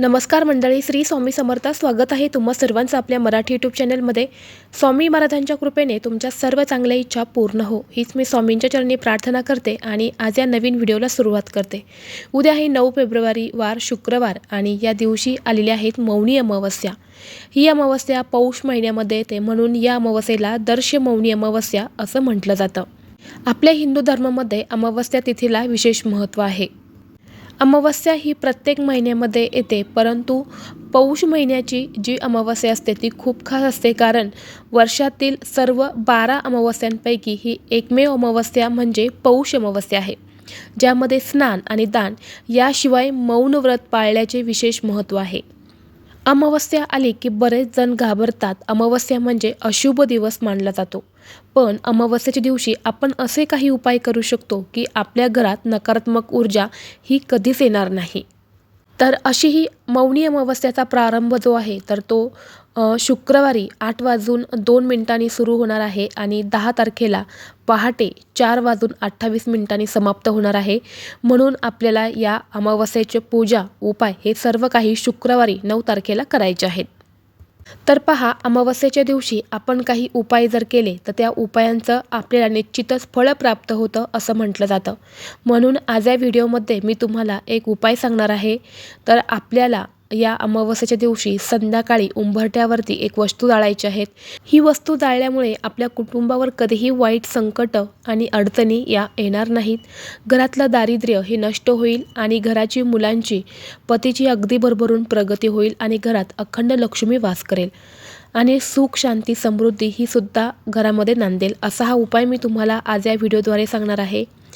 नमस्कार मंडळी श्री स्वामी समर्थ स्वागत आहे तुम्हा सर्वांचं आपल्या मराठी यूट्यूब चॅनलमध्ये स्वामी महाराजांच्या कृपेने तुमच्या सर्व चांगल्या इच्छा पूर्ण हो. हीच मी स्वामींच्या चरणी प्रार्थना करते आणि आज या नवीन व्हिडिओला सुरुवात करते. उद्या आहे नऊ फेब्रुवारी वार शुक्रवार आणि या दिवशी आलेल्या आहेत मौनी अमावस्या. ही अमावस्या पौष महिन्यामध्ये येते म्हणून या अमावस्येला दर्श मौनी अमावस्या असं म्हटलं जातं. आपल्या हिंदू धर्मामध्ये अमावस्या तिथीला विशेष महत्त्व आहे. अमावस्या ही प्रत्येक महिन्यामध्ये येते परंतु पौष महिन्याची जी अमावस्या असते ती खूप खास असते कारण वर्षातील सर्व बारा अमावस्यांपैकी ही एकमेव अमावस्या म्हणजे पौष अमावस्या आहे ज्यामध्ये स्नान आणि दान याशिवाय मौन व्रत पाळल्याचे विशेष महत्त्व आहे. अमावस्या आली की बरेच जण घाबरतात. अमावस्या म्हणजे अशुभ दिवस मानला जातो. पण अमावस्याच्या दिवशी आपण असे काही उपाय करू शकतो की आपल्या घरात नकारात्मक ऊर्जा ही कधीच येणार नाही. तर अशी ही मौनी अमावस्याचा प्रारंभ जो आहे तर तो शुक्रवारी आठ वाजून दोन मिनिटांनी सुरू होणार आहे आणि दहा तारखेला पहाटे चार वाजून अठ्ठावीस मिनिटांनी समाप्त होणार आहे. म्हणून आपल्याला या अमावस्येचे पूजा उपाय हे सर्व काही शुक्रवारी नऊ तारखेला करायचे आहेत. तर पहा अमावस्येच्या दिवशी आपण काही उपाय जर केले तर त्या उपायांचं आपल्याला निश्चितच फळ प्राप्त होतं असं म्हटलं जातं. म्हणून आज या व्हिडिओमध्ये मी तुम्हाला एक उपाय सांगणार आहे. तर आपल्याला या अमावस्येच्या दिवशी संध्याकाळी उंबरट्यावरती एक वस्तू जाळायची आहेत. ही वस्तू जाळल्यामुळे आपल्या कुटुंबावर कधीही वाईट संकट आणि अडचणी या येणार नाहीत. घरातलं दारिद्र्य हे नष्ट होईल आणि घराची मुलांची पतीची अगदी भरभरून प्रगती होईल आणि घरात अखंड लक्ष्मी वास करेल. आणि सुख शांती समृद्धी ही सुद्धा घरामध्ये नांदेल असा हा उपाय मी तुम्हाला आज या व्हिडिओद्वारे सांगणार आहे.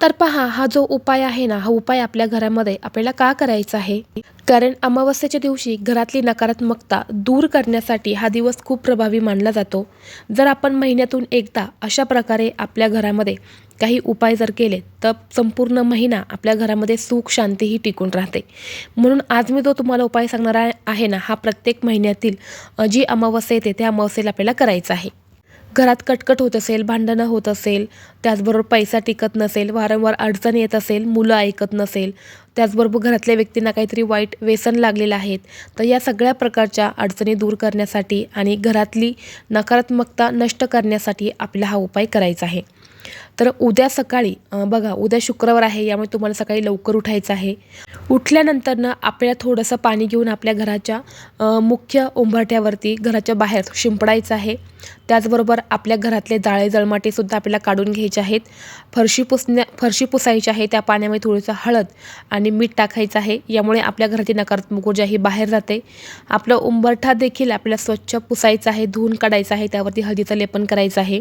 तर पहा हा जो उपाय आहे ना हा उपाय आपल्या घरामध्ये आपल्याला का करायचा आहे? कारण अमावस्येच्या दिवशी घरातली नकारात्मकता दूर करण्यासाठी हा दिवस खूप प्रभावी मानला जातो. जर आपण महिन्यातून एकदा अशा प्रकारे आपल्या घरामध्ये काही उपाय जर केले तर संपूर्ण महिना आपल्या घरामध्ये सुख शांतीही टिकून राहते. म्हणून आज मी जो तुम्हाला उपाय सांगणार आहे ना हा प्रत्येक महिन्यातील जी अमावस्या येते त्या अमावस्येला आपल्याला करायचा आहे. घरात कटकट होत असेल भांडणं होत असेल त्याचबरोबर पैसा टिकत नसेल वारंवार अडचण येत असेल मुलं ऐकत नसेल त्याचबरोबर घरातल्या व्यक्तींना काहीतरी वाईट व्यसन लागलेलं आहेत तर या सगळ्या प्रकारच्या अडचणी दूर करण्यासाठी आणि घरातली नकारात्मकता नष्ट करण्यासाठी आपला हा उपाय करायचा आहे. तर उद्या सकाळी बघा उद्या शुक्रवार आहे यामुळे तुम्हाला सकाळी लवकर उठायचं आहे. उठल्यानंतरनं आपल्याला थोडंसं पाणी घेऊन आपल्या घराच्या मुख्य उंबरठ्यावरती घराच्या बाहेर शिंपडायचं आहे. त्याचबरोबर आपल्या घरातले जाळे जळमाटेसुद्धा आपल्याला काढून घ्यायचे आहेत. फरशी पुसण्या फरशी पुसायची आहे त्या पाण्यामध्ये थोडंसं हळद आणि मीठ टाकायचं आहे. यामुळे आपल्या घराची नकारात्मक ऊर्जा ही बाहेर जाते. आपलं उंबरठा देखील आपल्याला स्वच्छ पुसायचं आहे धुवून काढायचं आहे त्यावरती हळदीचं लेपन करायचं आहे.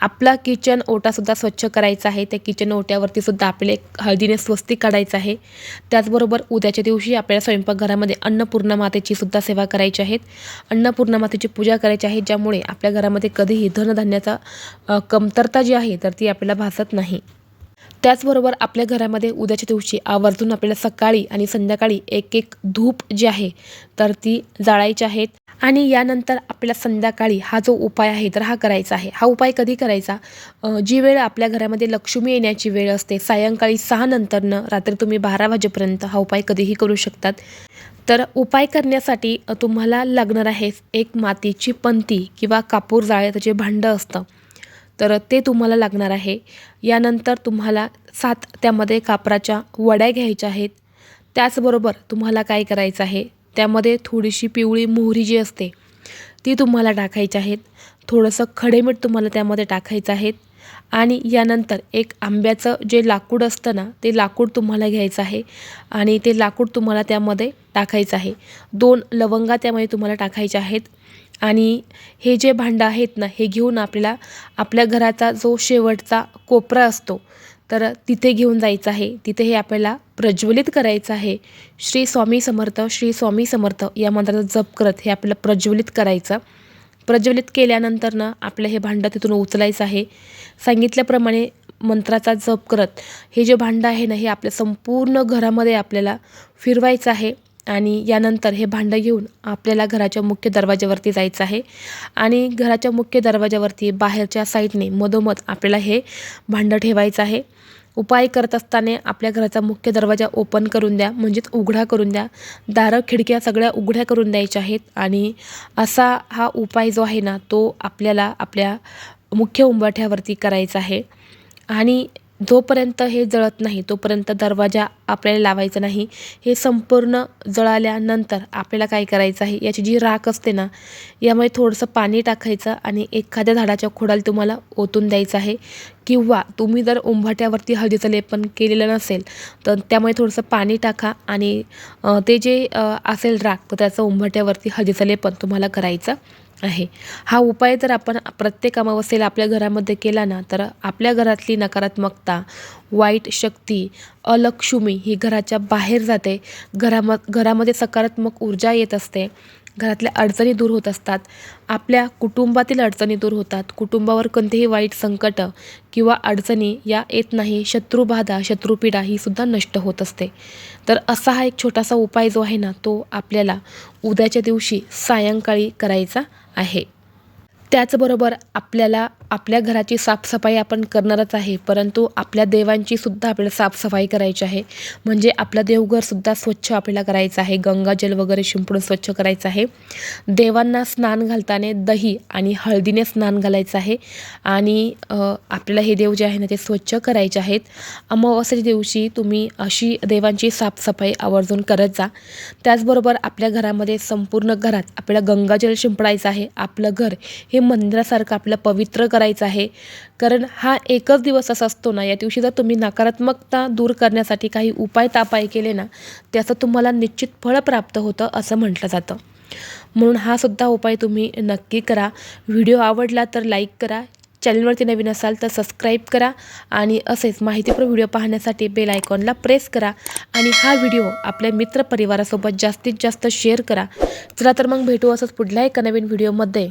आपला किचन ओटासुद्धा स्वच्छ करायचा आहे. त्या किचन ओट्यावरती सुद्धा आपले हळदीने स्वस्तिक काढायचं आहे. त्याचबरोबर उद्याच्या दिवशी आपल्याला स्वयंपाकघरामध्ये अन्नपूर्णा मातेची सुद्धा सेवा करायची आहेत अन्नपूर्णा मातेची पूजा करायची आहे ज्यामुळे आपल्या घरामध्ये कधीही धनधान्याचा कमतरता जी आहे तर ती आपल्याला भासत नाही. त्याचबरोबर आपल्या घरामध्ये उद्याच्या दिवशी आवर्जून आपल्याला सकाळी आणि संध्याकाळी एक एक धूप जी आहे तर ती जाळायची आहेत आणि यानंतर आपल्याला संध्याकाळी हा जो उपाय आहे तर हा करायचा आहे. हा उपाय कधी करायचा? जी वेळ आपल्या घरामध्ये लक्ष्मी येण्याची वेळ असते सायंकाळी सहा नंतरनं रात्री तुम्ही बारा वाजेपर्यंत हा उपाय कधीही करू शकतात. तर उपाय करण्यासाठी तुम्हाला लागणार आहे एक मातीची पंती किंवा कापूर जाळ्याचं जे भांडं असतं तर ते तुम्हाला लागणार आहे. यानंतर तुम्हाला सात त्यामध्ये कापराच्या वड्या घ्यायच्या आहेत. त्याचबरोबर तुम्हाला काय करायचं आहे? त्यामध्ये थोडीशी पिवळी मोहरी जी असते ती तुम्हाला टाकायची आहेत. थोडंसं खडेमीठ तुम्हाला त्यामध्ये टाकायचं आहेत. आणि यानंतर एक आंब्याचं जे लाकूड असतं ना ते लाकूड तुम्हाला घ्यायचं आहे. आणि ते लाकूड तुम्हाला त्यामध्ये टाकायचं आहे. दोन लवंगा त्यामध्ये तुम्हाला टाकायच्या आहेत. आणि हे जे भांडं आहेत ना हे घेऊन आपल्याला आपल्या घराचा जो शेवटचा कोपरा असतो तर तिथे घेऊन जायचं आहे. तिथे हे आपल्याला प्रज्वलित करायचं आहे. श्री स्वामी समर्थ श्री स्वामी समर्थ या मंत्राचा जप करत हे आपल्याला प्रज्वलित करायचं. प्रज्वलित केल्यानंतर ना आपलं हे भांडं तिथून उचलायचं आहे. सांगितल्याप्रमाणे मंत्राचा जप करत हे जे भांडं आहे ना हे आपल्या संपूर्ण घरामध्ये आपल्याला फिरवायचं आहे. आणि यानंतर हे भांडं घेऊन आपल्याला घराच्या मुख्य दरवाजावरती जायचं आहे. आणि घराच्या मुख्य दरवाजावरती बाहेरच्या साईडने मधोमध आपल्याला हे भांडं ठेवायचं आहे. उपाय करत असताना आपल्या घराचा मुख्य दरवाजा ओपन करून द्या म्हणजेच उघडा करून द्या. दारं खिडक्या सगळ्या उघड्या करून द्यायच्या आहेत आणि असा हा उपाय जो आहे ना तो आपल्याला आपल्या मुख्य उंबरठ्यावरती करायचा आहे. आणि जोपर्यंत हे जळत नाही तोपर्यंत दरवाजा आपल्याला लावायचा नाही. हे संपूर्ण जळाल्यानंतर आपल्याला काय करायचं आहे? याची जी राख असते ना यामध्ये थोडंसं पाणी टाकायचं आणि एखाद्या झाडाच्या खोडाला तुम्हाला ओतून द्यायचं आहे. किंवा तुम्ही जर उंबाट्यावरती हळदीचं लेपन केलेलं नसेल तर त्यामुळे थोडंसं पाणी टाका आणि ते जे असेल राख तर त्याचं उंबरठ्यावरती हळदीचं लेपन तुम्हाला करायचं. आहे. हा उपाय जर आपण प्रत्येक अमावस्येला आपल्या घरामध्ये केला ना तर आपल्या घरातली नकारात्मकता वाईट शक्ती अलक्ष्मी ही घराच्या बाहेर जाते. घराम घरामध्ये सकारात्मक ऊर्जा येत असते. घरातल्या अडचणी दूर होत असतात. आपल्या कुटुंबातील अडचणी दूर होतात. कुटुंबावर कोणतेही वाईट संकट किंवा अडचणी या येत नाही. शत्रुबाधा शत्रुपीडा ही सुद्धा नष्ट होत असते. तर असा हा एक छोटासा उपाय जो आहे ना तो आपल्याला उद्याच्या दिवशी सायंकाळी करायचा आहे. त्याचबरोबर आपल्याला आपल्या घराची साफसफाई आपण करणारच आहे परंतु आपल्या देवांची सुद्धा आपल्याला साफसफाई करायची आहे. म्हणजे आपलं देवघरसुद्धा स्वच्छ आपल्याला करायचं आहे गंगाजल वगैरे शिंपडून स्वच्छ करायचं आहे. देवांना स्नान घालताना दही आणि हळदीने स्नान घालायचं आहे. आणि आपल्याला हे देव जे आहे ना ते स्वच्छ करायचे आहेत. अमावास्याच्या दिवशी तुम्ही अशी देवांची साफसफाई आवर्जून करत जा. त्याचबरोबर आपल्या घरामध्ये संपूर्ण घरात आपल्याला गंगाजल शिंपडायचं आहे. आपलं घर हे म्हणजे हे मंदिरासारखं आपलं पवित्र करायचं आहे. कारण हा एकच दिवस असा असतो ना या दिवशी जर तुम्ही नकारात्मकता दूर करण्यासाठी काही उपाय तापाय केले ना त्याचं तुम्हाला निश्चित फळ प्राप्त होतं असं म्हटलं जातं. म्हणून हा सुद्धा उपाय तुम्ही नक्की करा. व्हिडिओ आवडला तर लाईक करा. चॅनलवरती नवीन असाल तर सबस्क्राईब करा आणि असेच माहितीपूर्ण व्हिडिओ पाहण्यासाठी बेल आयकॉनला प्रेस करा आणि हा व्हिडिओ आपल्या मित्रपरिवारासोबत जास्तीत जास्त शेअर करा. चला तर मग भेटू असंच पुढल्या एका नवीन व्हिडिओमध्ये.